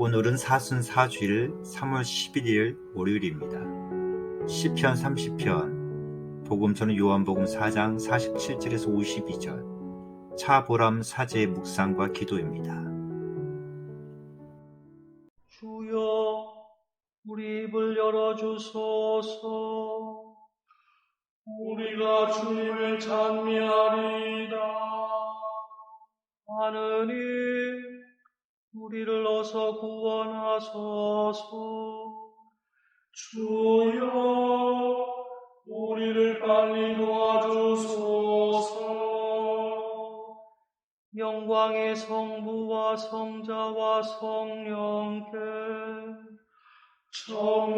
오늘은 사순 사주일 3월 11일 월요일입니다. 시편 30편 복음서는 요한복음 4장 47절에서 52절 차보람 사제의 묵상과 기도입니다. 주여 우리 입을 열어주소서 우리가 주님을 찬미하리이다 하느님 우리를 어서 구원하소서. 주여 우리를 빨리 도와주소서. 영광의 성부와 성자와 성령께 처음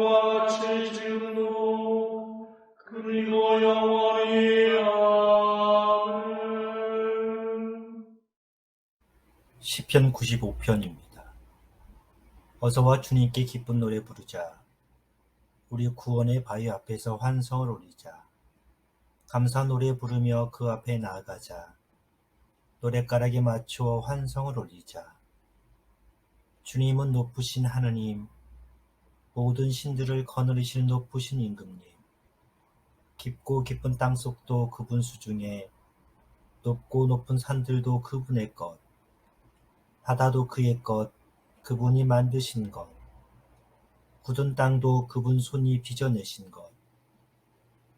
시편 95편입니다. 어서와 주님께 기쁜 노래 부르자. 우리 구원의 바위 앞에서 환성을 올리자. 감사 노래 부르며 그 앞에 나아가자. 노랫가락에 맞추어 환성을 올리자. 주님은 높으신 하느님, 모든 신들을 거느리실 높으신 임금님. 깊고 깊은 땅속도 그분 수중에 높고 높은 산들도 그분의 것. 바다도 그의 것, 그분이 만드신 것. 굳은 땅도 그분 손이 빚어내신 것.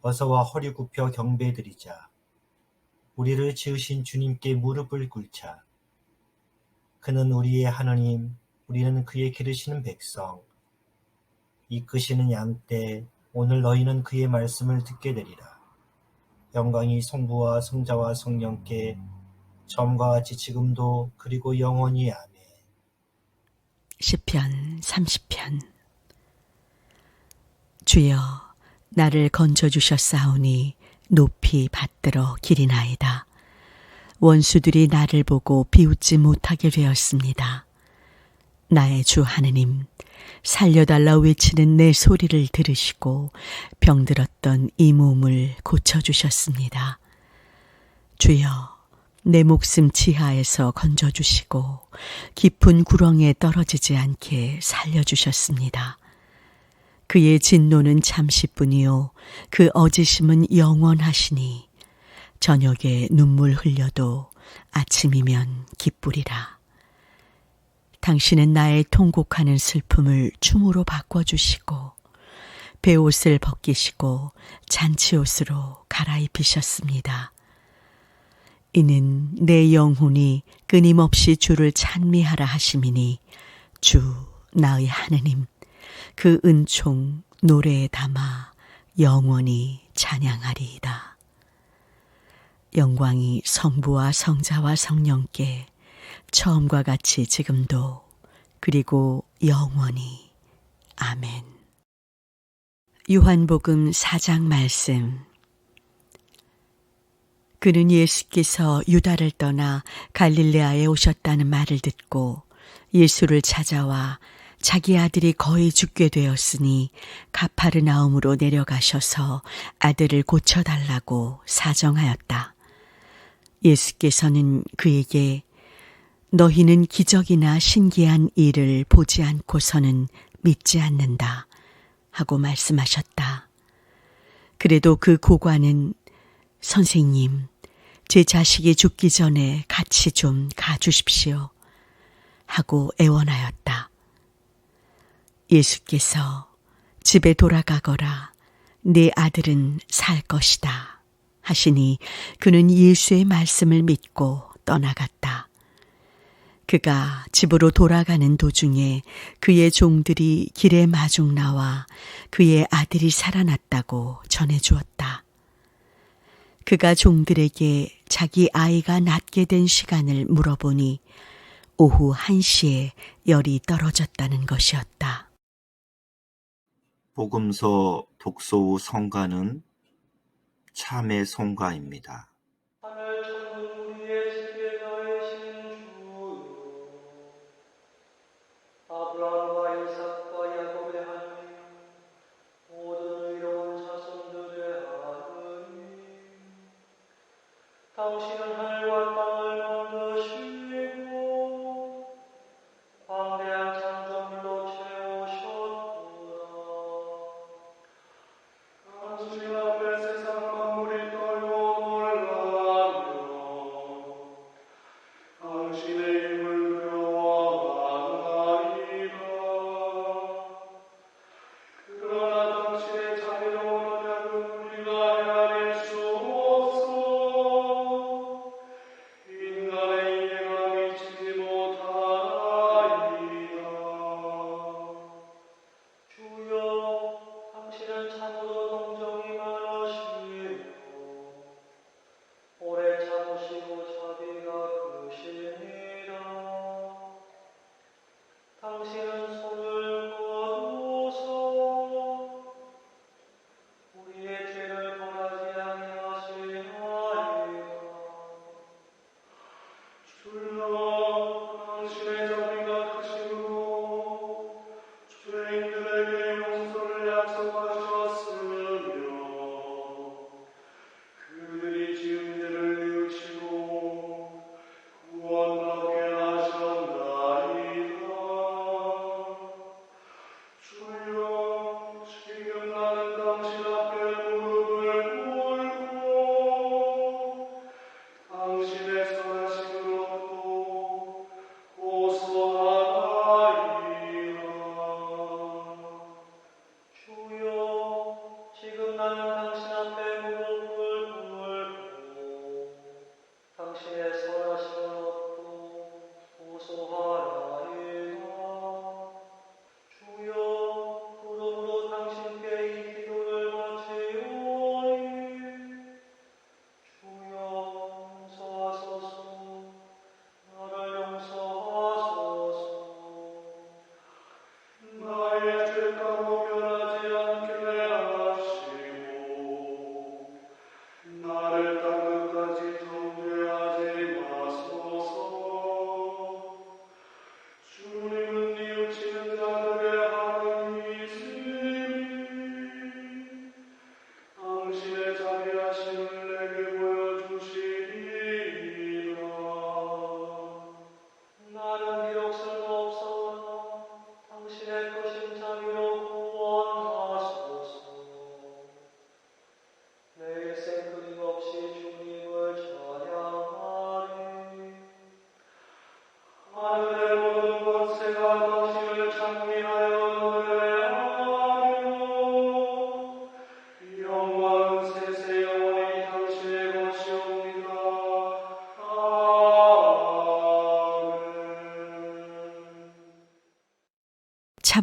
어서와 허리 굽혀 경배드리자. 우리를 지으신 주님께 무릎을 꿇자. 그는 우리의 하나님, 우리는 그의 기르시는 백성. 이끄시는 양떼, 오늘 너희는 그의 말씀을 듣게 되리라. 영광이 성부와 성자와 성령께 처음과 같이 지금도 그리고 영원히 아멘. 시편 30편 주여 나를 건져 주셨사오니 높이 받들어 기리나이다. 원수들이 나를 보고 비웃지 못하게 되었습니다. 나의 주 하느님 살려달라 외치는 내 소리를 들으시고 병들었던 이 몸을 고쳐 주셨습니다. 주여 내 목숨 지하에서 건져주시고 깊은 구렁에 떨어지지 않게 살려주셨습니다. 그의 진노는 잠시뿐이요 그 어지심은 영원하시니 저녁에 눈물 흘려도 아침이면 기쁘리라. 당신은 나의 통곡하는 슬픔을 춤으로 바꿔주시고 배옷을 벗기시고 잔치옷으로 갈아입히셨습니다. 이는 내 영혼이 끊임없이 주를 찬미하라 하심이니 주 나의 하느님 그 은총 노래에 담아 영원히 찬양하리이다. 영광이 성부와 성자와 성령께 처음과 같이 지금도 그리고 영원히 아멘. 요한복음 4장 말씀 그는 예수께서 유다를 떠나 갈릴레아에 오셨다는 말을 듣고 예수를 찾아와 자기 아들이 거의 죽게 되었으니 가파르나움으로 내려가셔서 아들을 고쳐달라고 사정하였다. 예수께서는 그에게 너희는 기적이나 신기한 일을 보지 않고서는 믿지 않는다 하고 말씀하셨다. 그래도 그 고관은 선생님, 제 자식이 죽기 전에 같이 좀 가주십시오. 하고 애원하였다. 예수께서 집에 돌아가거라. 네 아들은 살 것이다. 하시니 그는 예수의 말씀을 믿고 떠나갔다. 그가 집으로 돌아가는 도중에 그의 종들이 길에 마중 나와 그의 아들이 살아났다고 전해 주었다. 그가 종들에게 자기 아이가 낫게 된 시간을 물어보니 오후 1시에 열이 떨어졌다는 것이었다. 복음서 독서 후 성가는 참의 성가입니다.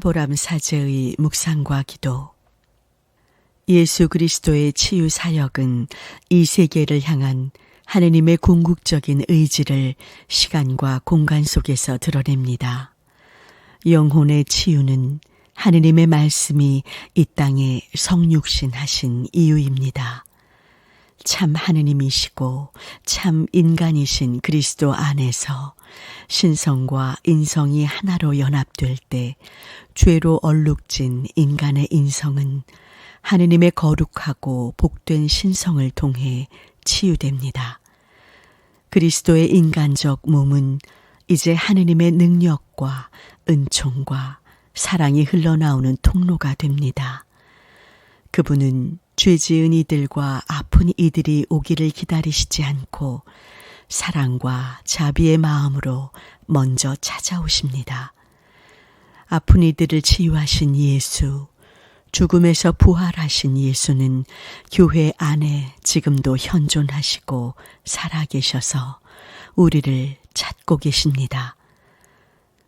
차보람 사제의 묵상과 기도 예수 그리스도의 치유 사역은 이 세계를 향한 하느님의 궁극적인 의지를 시간과 공간 속에서 드러냅니다. 영혼의 치유는 하느님의 말씀이 이 땅에 성육신하신 이유입니다. 참 하느님이시고 참 인간이신 그리스도 안에서 신성과 인성이 하나로 연합될 때 죄로 얼룩진 인간의 인성은 하느님의 거룩하고 복된 신성을 통해 치유됩니다. 그리스도의 인간적 몸은 이제 하느님의 능력과 은총과 사랑이 흘러나오는 통로가 됩니다. 그분은 죄 지은 이들과 아픈 이들이 오기를 기다리시지 않고 사랑과 자비의 마음으로 먼저 찾아오십니다. 아픈 이들을 치유하신 예수, 죽음에서 부활하신 예수는 교회 안에 지금도 현존하시고 살아계셔서 우리를 찾고 계십니다.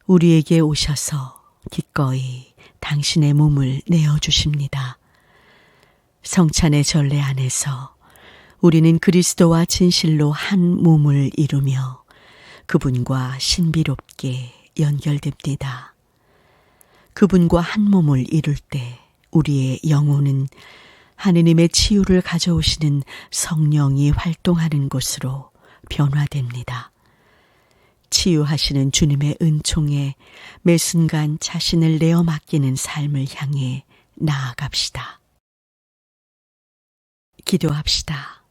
우리에게 오셔서 기꺼이 당신의 몸을 내어주십니다. 성찬의 전례 안에서 우리는 그리스도와 진실로 한 몸을 이루며 그분과 신비롭게 연결됩니다. 그분과 한 몸을 이룰 때 우리의 영혼은 하느님의 치유를 가져오시는 성령이 활동하는 곳으로 변화됩니다. 치유하시는 주님의 은총에 매 순간 자신을 내어 맡기는 삶을 향해 나아갑시다. 기도합시다.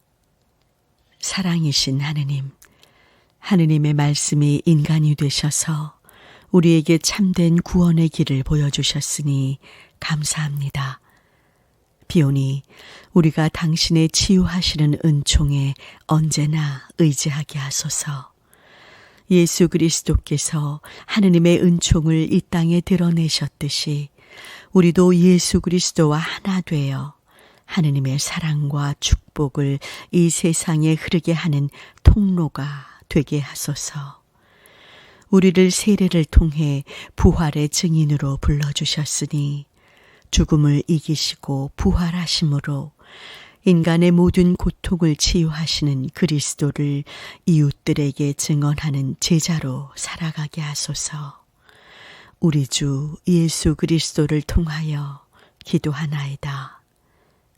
사랑이신 하느님, 하느님의 말씀이 인간이 되셔서 우리에게 참된 구원의 길을 보여주셨으니 감사합니다. 비오니 우리가 당신의 치유하시는 은총에 언제나 의지하게 하소서. 예수 그리스도께서 하느님의 은총을 이 땅에 드러내셨듯이 우리도 예수 그리스도와 하나 되어 하느님의 사랑과 축복을 이 세상에 흐르게 하는 통로가 되게 하소서. 우리를 세례를 통해 부활의 증인으로 불러주셨으니 죽음을 이기시고 부활하심으로 인간의 모든 고통을 치유하시는 그리스도를 이웃들에게 증언하는 제자로 살아가게 하소서. 우리 주 예수 그리스도를 통하여 기도하나이다.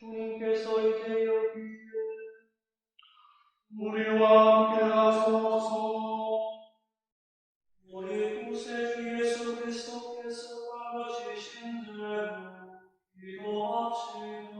주님께서 이제 여기에 우리와 함께 하소서 우리 구세주 예수 그리스도께서 알려주신 대로 기도합시다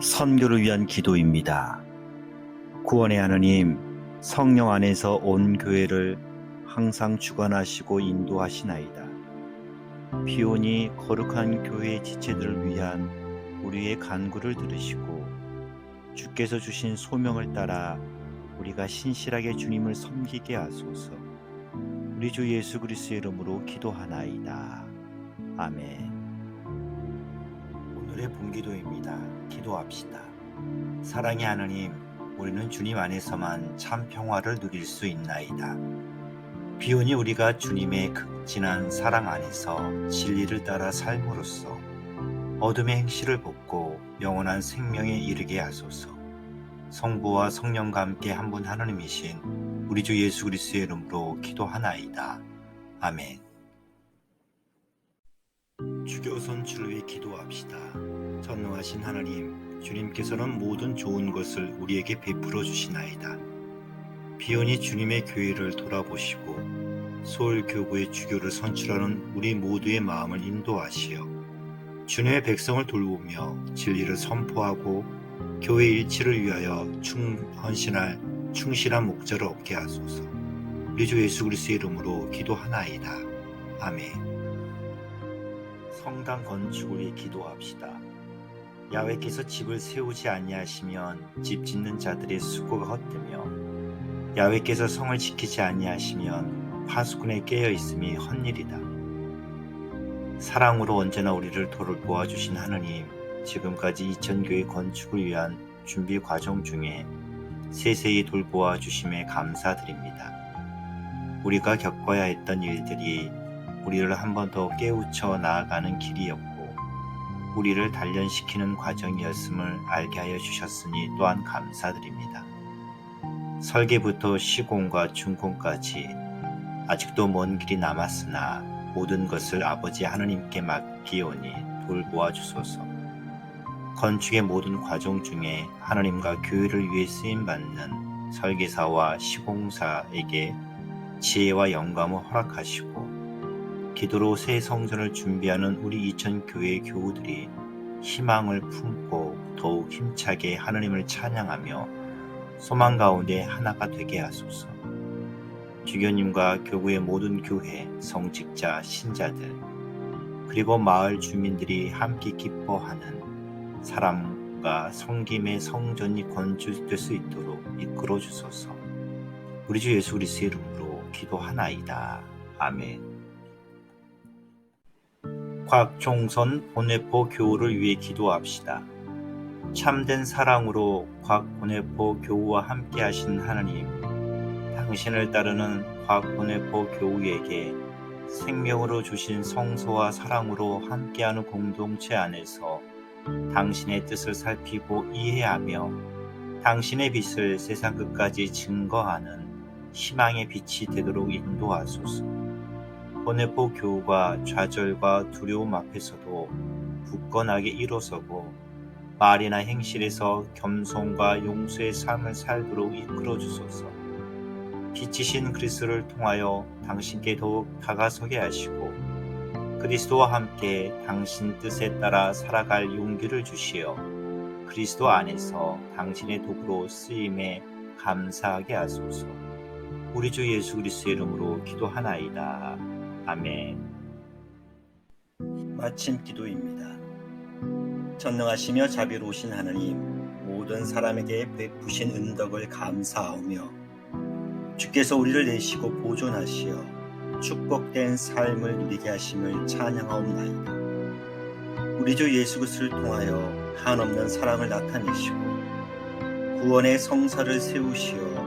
선교를 위한 기도입니다. 구원의 하느님, 성령 안에서 온 교회를 항상 주관하시고 인도하시나이다. 비오니 거룩한 교회의 지체들을 위한 우리의 간구를 들으시고 주께서 주신 소명을 따라 우리가 신실하게 주님을 섬기게 하소서. 우리 주 예수 그리스도의 이름으로 기도하나이다. 아멘. 오늘의 본기도입니다. 기도합시다. 사랑의 하나님, 우리는 주님 안에서만 참 평화를 누릴 수 있나이다. 비오니 우리가 주님의 극진한 사랑 안에서 진리를 따라 삶으로써 어둠의 행실을 벗고 영원한 생명에 이르게 하소서. 성부와 성령과 함께 한 분 하나님이신 우리 주 예수 그리스도의 이름으로 기도하나이다. 아멘. 주교 선출을 위해 기도합시다. 전능하신 하나님, 주님께서는 모든 좋은 것을 우리에게 베풀어 주시나이다. 비온이 주님의 교회를 돌아보시고 서울 교구의 주교를 선출하는 우리 모두의 마음을 인도하시어 주님의 백성을 돌보며 진리를 선포하고 교회 일치를 위하여 충헌신할 충실한 목자를 얻게 하소서. 우리 주 예수 그리스도의 이름으로 기도하나이다. 아멘. 성당 건축을 기도합시다. 야외께서 집을 세우지 아니하시면 집 짓는 자들의 수고가 헛되며 야외께서 성을 지키지 아니하시면 파수꾼에 깨어 있음이 헛일이다. 사랑으로 언제나 우리를 도를 보아주신 하느님, 지금까지 이천교회 건축을 위한 준비 과정 중에 세세히 돌보아 주심에 감사드립니다. 우리가 겪어야 했던 일들이 우리를 한 번 더 깨우쳐 나아가는 길이었고, 우리를 단련시키는 과정이었음을 알게 하여 주셨으니 또한 감사드립니다. 설계부터 시공과 준공까지 아직도 먼 길이 남았으나 모든 것을 아버지 하느님께 맡기오니 돌보아 주소서. 건축의 모든 과정 중에 하나님과 교회를 위해 쓰임 받는 설계사와 시공사에게 지혜와 영감을 허락하시고 기도로 새 성전을 준비하는 우리 이천 교회 교우들이 희망을 품고 더욱 힘차게 하나님을 찬양하며 소망 가운데 하나가 되게 하소서. 주교님과 교구의 모든 교회, 성직자, 신자들, 그리고 마을 주민들이 함께 기뻐하는 사람과 성김의 성전이 건축될 수 있도록 이끌어 주소서. 우리 주 예수 그리스도의 이름으로 기도하나이다. 아멘. 곽종선 본회포 교우를 위해 기도합시다. 참된 사랑으로 곽본회포 교우와 함께 하신 하나님, 당신을 따르는 곽본회포 교우에게 생명으로 주신 성소와 사랑으로 함께하는 공동체 안에서 당신의 뜻을 살피고 이해하며 당신의 빛을 세상 끝까지 증거하는 희망의 빛이 되도록 인도하소서. 본회포 교우가 좌절과 두려움 앞에서도 굳건하게 일어서고 말이나 행실에서 겸손과 용서의 삶을 살도록 이끌어 주소서. 빛이신 그리스도를 통하여 당신께 더욱 다가서게 하시고 그리스도와 함께 당신 뜻에 따라 살아갈 용기를 주시어 그리스도 안에서 당신의 도구로 쓰임에 감사하게 하소서. 우리 주 예수 그리스도의 이름으로 기도하나이다. 아멘. 마침 기도입니다. 전능하시며 자비로우신 하나님, 모든 사람에게 베푸신 은덕을 감사하며 주께서 우리를 내시고 보존하시어 축복된 삶을 누리게 하심을 찬양하옵나이다. 우리 주 예수 그리스도를 통하여 한없는 사랑을 나타내시고 구원의 성사를 세우시어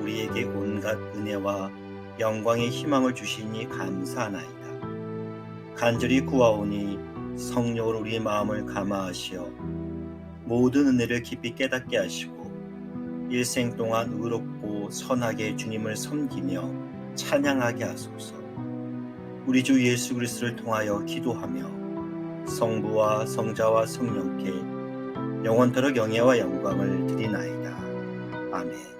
우리에게 온갖 은혜와 영광의 희망을 주시니 감사하나이다. 간절히 구하오니 성령으로 우리의 마음을 감화하시어 모든 은혜를 깊이 깨닫게 하시고 일생 동안 의롭고 선하게 주님을 섬기며 찬양하게 하소서. 우리 주 예수 그리스도를 통하여 기도하며 성부와 성자와 성령께 영원토록 영예와 영광을 드리나이다. 아멘.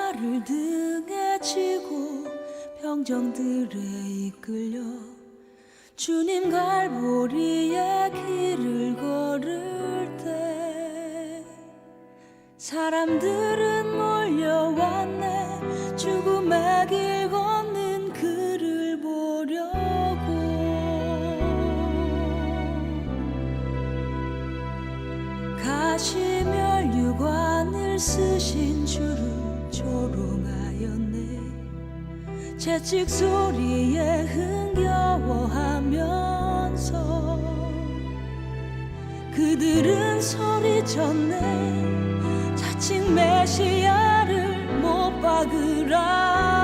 를 등에 지고 병정들에 이끌려 주님 갈보리의 길을 걸을 때 사람들은 몰려왔네. 죽음의 길 걷는 그를 보려고. 가시멸 유관을 쓰신 채찍 소리에 흥겨워하면서 그들은 소리쳤네. 자칭 메시아를 못 박으라